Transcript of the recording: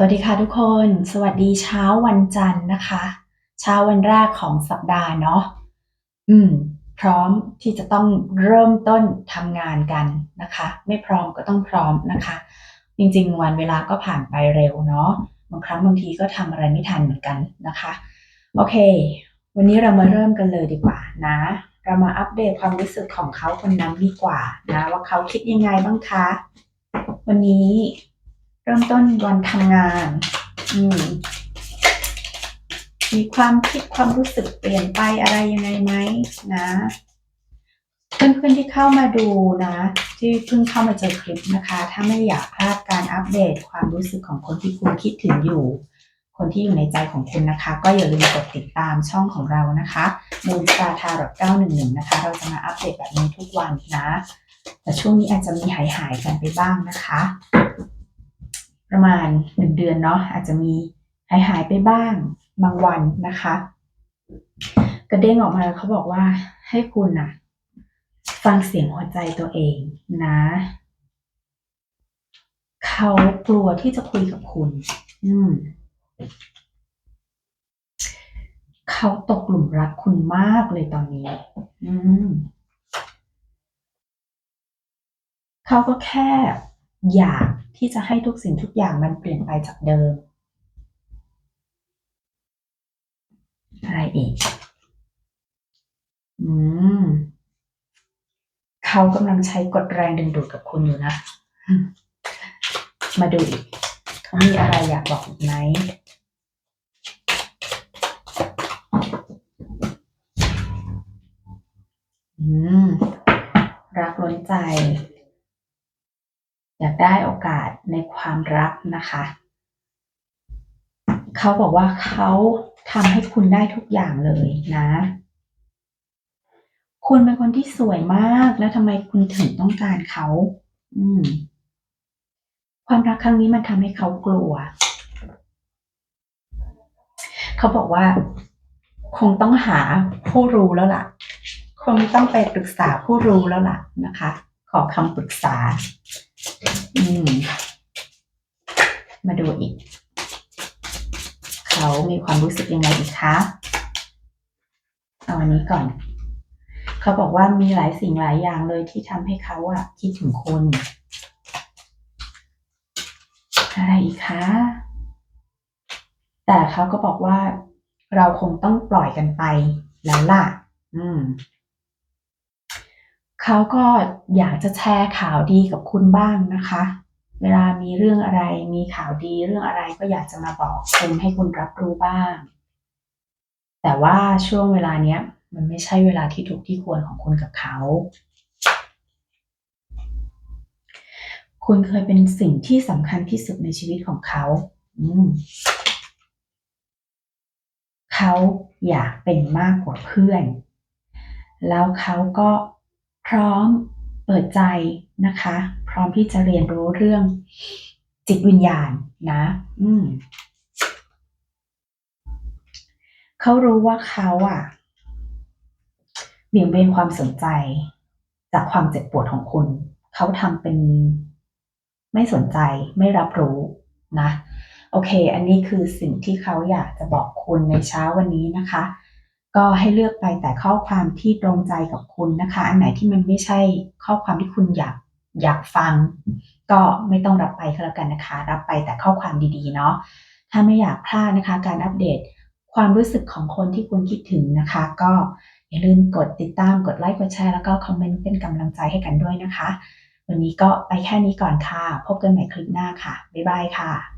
สวัสดีค่ะทุกคน สวัสดีเช้าวันจันทร์นะคะ เช้าวันแรกของสัปดาห์เนาะ อืม พร้อมที่จะต้องเริ่มต้นทำงานกันนะคะ ไม่พร้อมก็ต้องพร้อมนะคะ จริงๆ วันเวลาก็ผ่านไปเร็วเนาะ บางครั้งบางทีก็ทำอะไรไม่ทันเหมือนกันนะคะ โอเค วันนี้เรามาเริ่มกันเลยดีกว่านะ เรามาอัปเดตความรู้สึกของเขาคนนั้นดีกว่านะ ว่าเขาคิดยังไงบ้างคะ วันนี้ เริ่มต้นวันทำงาน อืม มีความคิดความรู้สึกเปลี่ยนไปอะไรยังไงไหมนะ เพื่อนๆที่เข้ามาดูนะ ที่เพิ่งเข้ามาเจอคลิปนะคะ ถ้าไม่อยากพลาดการอัปเดตความรู้สึกของคนที่คุณคิดถึงอยู่ คนที่อยู่ในใจของคุณนะคะ ก็อย่าลืมกดติดตามช่องของเรานะคะมูนสตาทาร์911นะคะ เราจะมาอัปเดตแบบนี้ทุกวันนะ แต่ช่วงนี้อาจจะมีหายหายกันไปบ้างนะคะ ประมาณหนึ่งเดือนเนาะอาจจะมีหายหายไปบ้างบางวันนะคะ กระเด้งออกมาแล้วเขาบอกว่าให้คุณนะฟังเสียงหัวใจตัวเองนะเขากลัวที่จะคุยกับคุณ อืมเขาตกหลุมรักคุณมากเลยตอนนี้ อืมเขาก็แค่ อยากที่จะให้ทุกสิ่งทุกอย่างมันเปลี่ยนไปจากเดิม อะไรอีก อืม เขากำลังใช้กฎแรงดึงดูดกับคุณอยู่นะ มาดูอีกเขามีอะไรอยากบอกอีกไหมอืม รักล้นใจ อยากได้โอกาสในความรักนะคะ เขาบอกว่าเขาทำให้คุณได้ทุกอย่างเลยนะ คุณเป็นคนที่สวยมากแล้วทำไมคุณถึงต้องการเขา อืม ความรักครั้งนี้มันทำให้เขากลัว เขาบอกว่า คงต้องหาผู้รู้แล้วล่ะ คงต้องไปปรึกษาผู้รู้แล้วล่ะนะคะ ขอคำปรึกษา มาดูอีก เขามีความรู้สึกยังไงอีกคะเอาอันนี้ก่อน เขาบอกว่ามีหลายสิ่งหลายอย่างเลยที่ทำให้เขาอะคิดถึงคุณอะไรอีกคะแต่เขาก็บอกว่าเราคงต้องปล่อยกันไปแล้วล่ะ อืม เขาก็อยากจะแชร์ข่าวดีกับคุณบ้างนะคะ เวลามีเรื่องอะไรมีข่าวดีเรื่องอะไรก็อยากจะมาบอกคุณให้คุณรับรู้บ้าง แต่ว่าช่วงเวลาเนี้ย มันไม่ใช่เวลาที่ถูกที่ควรของคุณกับเขา คุณเคยเป็นสิ่งที่สำคัญที่สุดในชีวิตของเขา อืมเขาอยากเป็นมากกว่าเพื่อน แล้วเขาก็ พร้อมเปิดใจนะคะ พร้อมที่จะเรียนรู้เรื่องจิตวิญญาณนะ อืมเขารู้ว่าเขาอะเบี่ยงเบนความสนใจ จากความเจ็บปวดของคุณ เขาทำเป็นไม่สนใจไม่รับรู้นะ โอเค อันนี้คือสิ่งที่เขาอยากจะบอกคุณในเช้าวันนี้นะคะ ก็ให้เลือกไปแต่ข้อความที่ตรงใจกับคุณนะคะ อันไหนที่มันไม่ใช่ข้อความที่คุณอยากอยากฟัง ก็ไม่ต้องรับไปก็แล้วกันนะคะ รับไปแต่ข้อความดีๆเนาะถ้าไม่อยากพลาดนะคะ การอัปเดตความรู้สึกของคนที่คุณคิดถึงนะคะ ก็อย่าลืมกดติดตามกดไลค์กดแชร์แล้วก็คอมเมนต์เป็นกำลังใจให้กันด้วยนะคะ วันนี้ก็ไปแค่นี้ก่อนค่ะ พบกันใหม่คลิปหน้าค่ะ บ๊ายบายค่ะ